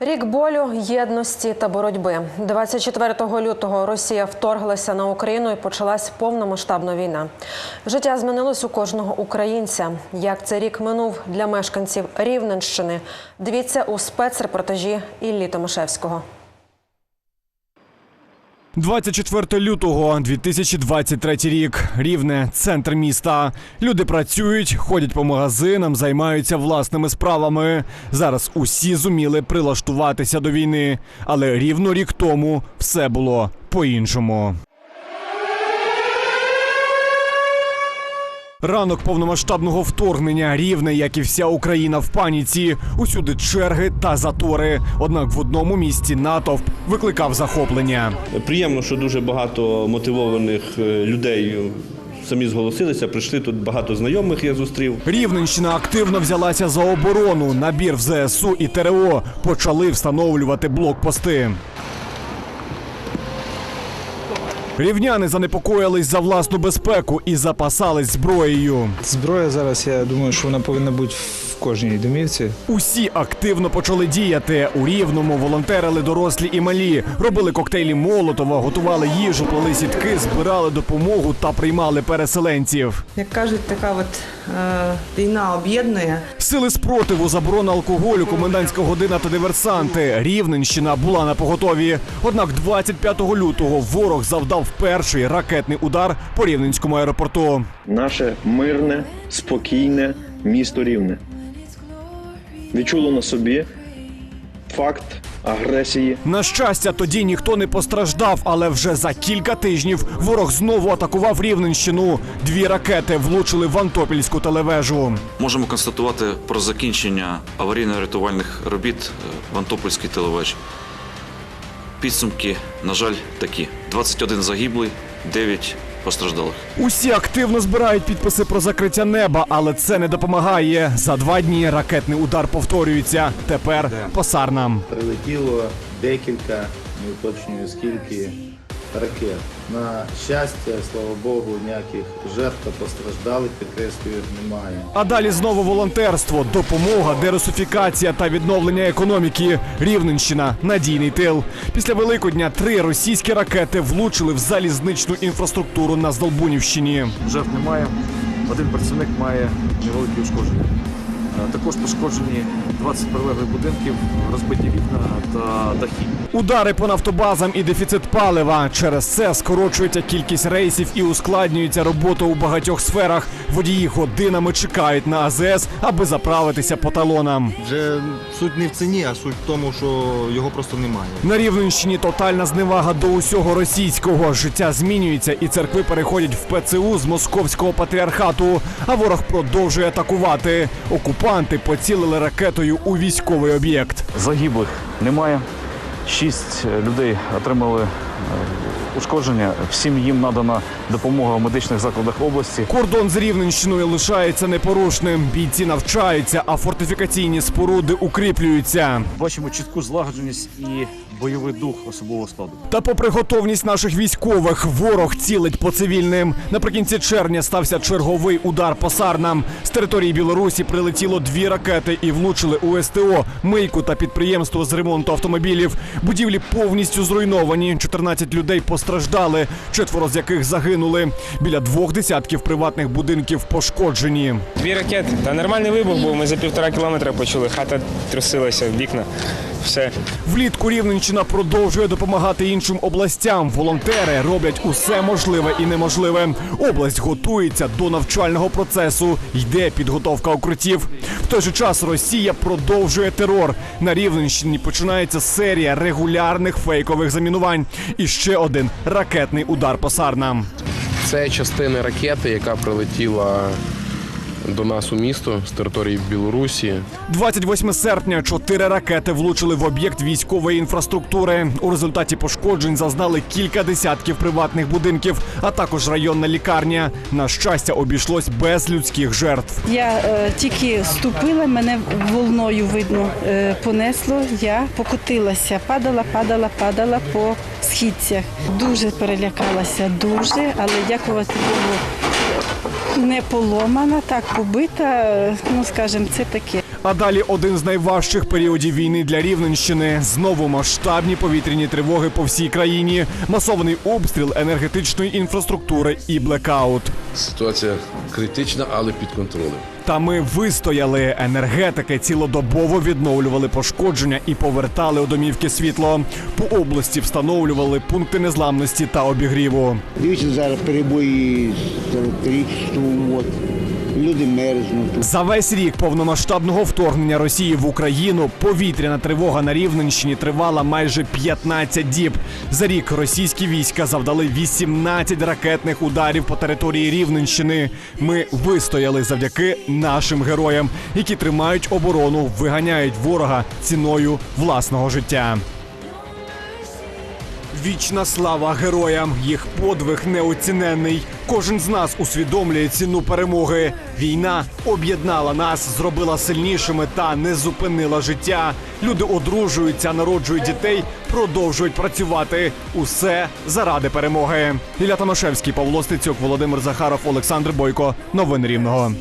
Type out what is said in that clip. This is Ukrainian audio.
Рік болю, єдності та боротьби. 24 лютого Росія вторглася на Україну і почалась повномасштабна війна. Життя змінилось у кожного українця. Як цей рік минув для мешканців Рівненщини? Дивіться у спецрепортажі Іллі Томашевського. 24 лютого 2023 рік. Рівне, центр міста. Люди працюють, ходять по магазинам, займаються власними справами. Зараз усі зуміли прилаштуватися до війни, але рівно рік тому все було по-іншому. Ранок повномасштабного вторгнення рівне, як і вся Україна в паніці. Усюди черги та затори. Однак в одному місці натовп викликав захоплення. Приємно, що дуже багато мотивованих е, людей самі зголосилися. Прийшли тут багато знайомих. Я зустрів. Рівненщина активно взялася за оборону. Набір в ЗСУ і ТРО почали встановлювати блокпости. Рівняни занепокоїлись за власну безпеку і запасались зброєю. Зброя зараз, я думаю, що вона повинна бути в кожній домівці. Усі активно почали діяти. У рівному волонтерили дорослі і малі, робили коктейлі Молотова, готували їжу, плели сітки, збирали допомогу та приймали переселенців. Як кажуть, така от війна об'єднує. Сили спротиву, заборона алкоголю, комендантська година та диверсанти. Рівненщина була на поготові. Однак 25 лютого ворог завдав перший ракетний удар по рівненському аеропорту. наше мирне, спокійне місто Рівне. Відчуло на собі факт агресії На щастя, тоді ніхто не постраждав, але вже за кілька тижнів ворог знову атакував Рівненщину. Дві ракети влучили в Антопільську телевежу. Можемо констатувати про закінчення аварійно-рятувальних робіт е, в Антопольській телевежі. Підсумки, на жаль, такі: 21 загиблий, 9 постраждалих. Усі активно збирають підписи про закриття неба, але це не допомагає. За два дні ракетний удар повторюється. Тепер по сарнам. прилетіло декілька, не уточнюю скільки ракет. На щастя, слава Богу, ніяких жертв та постраждалих, підкреслюю, немає. А далі знову волонтерство, допомога, дерусифікація та відновлення економіки. Рівненщина надійний тил. Після Великодня три російські ракети влучили в залізничну інфраструктуру на Здолбунівщині. Жертв немає. Один працівник має невеликі ушкодження. Також пошкоджені 20 прилеглих будинків, розбиті вікна та дахи. Удари по нафтобазам і дефіцит палива. Через це скорочується кількість рейсів і ускладнюється робота у багатьох сферах. Водії годинами чекають на АЗС, аби заправитися по талонам. Вже суть не в ціні, а суть в тому, що його просто немає. На Рівненщині тотальна зневага до усього російського. Життя змінюється, і церкви переходять в ПЦУ з московського патріархату. А ворог продовжує атакувати. Окупанти поцілили ракетою у військовий об'єкт. Загиблих немає. Шість е, людей отримали ушкодження. Всім їм надана допомога в медичних закладах області. Кордон з Рівненщиною лишається непорушним. Бійці навчаються, а фортифікаційні споруди укріплюються. Бачимо чітку злагодженість і бойовий дух особового складу. Та попри готовність наших військових, ворог цілить по цивільним. Наприкінці червня стався черговий удар по сарнам. З території Білорусі прилетіло дві ракети і влучили у СТО, мийку та підприємство з ремонту автомобілів. Будівлі повністю зруйновані. 14 людей постраждали, четверо з яких загинули. Біля двох десятків приватних будинків пошкоджені. Дві ракети. Та нормальний вибух був. Ми за півтора кілометра почули. Хата трусилася, вікна. Все. Влітку Рівненщина продовжує допомагати іншим областям. Волонтери роблять усе можливе і неможливе. Область готується до навчального процесу. Йде підготовка укриттів. В той же час Росія продовжує терор. На Рівненщині починається серія регулярних фейкових замінувань. І ще один ракетний удар по сарнам. Це частина ракети, яка прилетіла до нас у місто з території Білорусі. 28 серпня чотири ракети влучили в об'єкт військової інфраструктури. У результаті пошкоджень зазнали кілька десятків приватних будинків, а також районна лікарня. На щастя, обійшлось без людських жертв. Я е, тільки ступила, мене волною видно е, понесло. Я покотилася, падала, падала, падала по східцях. Дуже перелякалася, дуже, але дякувати Богу. Не поломана, так побита, ну скажімо, це таке. А далі один з найважчих періодів війни для Рівненщини. Знову масштабні повітряні тривоги по всій країні, масований обстріл енергетичної інфраструктури і блекаут. Ситуація критична, але під контролем. Та ми вистояли. Енергетики цілодобово відновлювали пошкодження і повертали у домівки світло. По області встановлювали пункти незламності та обігріву. Дивіться, зараз перебої електричеством. Люди мерзнуть. За весь рік повномасштабного вторгнення Росії в Україну повітряна тривога на Рівненщині тривала майже 15 діб. За рік російські війська завдали 18 ракетних ударів по території Рівненщини. Ми вистояли завдяки нашим героям, які тримають оборону, виганяють ворога ціною власного життя. Вічна слава героям! Їх подвиг неоціненний. Кожен з нас усвідомлює ціну перемоги. Війна об'єднала нас, зробила сильнішими та не зупинила життя. Люди одружуються, народжують дітей, продовжують працювати. Усе заради перемоги. Ілля Томашевський, Павло Стецюк, Володимир Захаров, Олександр Бойко. Новини Рівного.